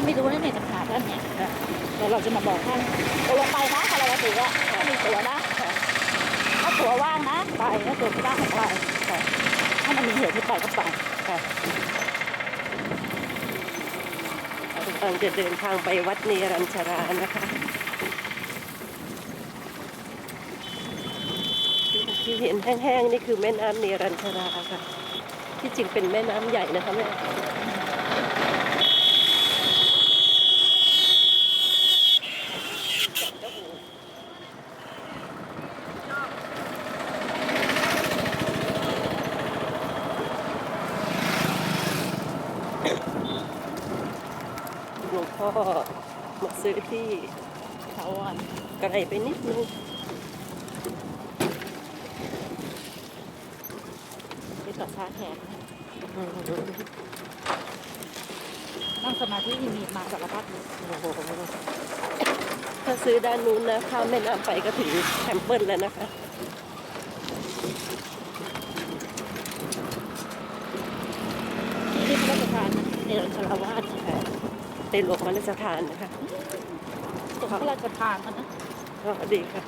านไม่รู้นะเนี่ยจะหาท่านเนี่ยเดี๋ยวเราจะมาบอกท่านตัวลงไปนะถ้าเราถือว่าถ้ามีตัวนะถ้าตัวว่างนะไปถ้าตัวไม่ว่างไม่ไปถ้ามันมีเหตุที่ไปก็ไปค่ะเรากำลังจะเดินทางไปวัดเนรัญชรานะคะที่เห็นแห้งๆนี่คือแม่น้ำเนรัญชราค่ะ ที่จริงเป็นแม่น้ำใหญ่นะคะแม่ หลวงพ่อมาซื้อที่เขาอะไกลไปนิดนึงไปต่อช้าแขกนั่งสมาธิมีมาสารพัดเลยโอ้โหถ้าซื้อด้านนู้นนะข้ามแม่น้ำไปก็ถึงแคมเปิลแล้วนะคะ ที่พระราช ทานนะในรัชราวาสค่ะในหลวงพระราชทานนะคะตรงพระราชทานมันนะก็ดีค่ะ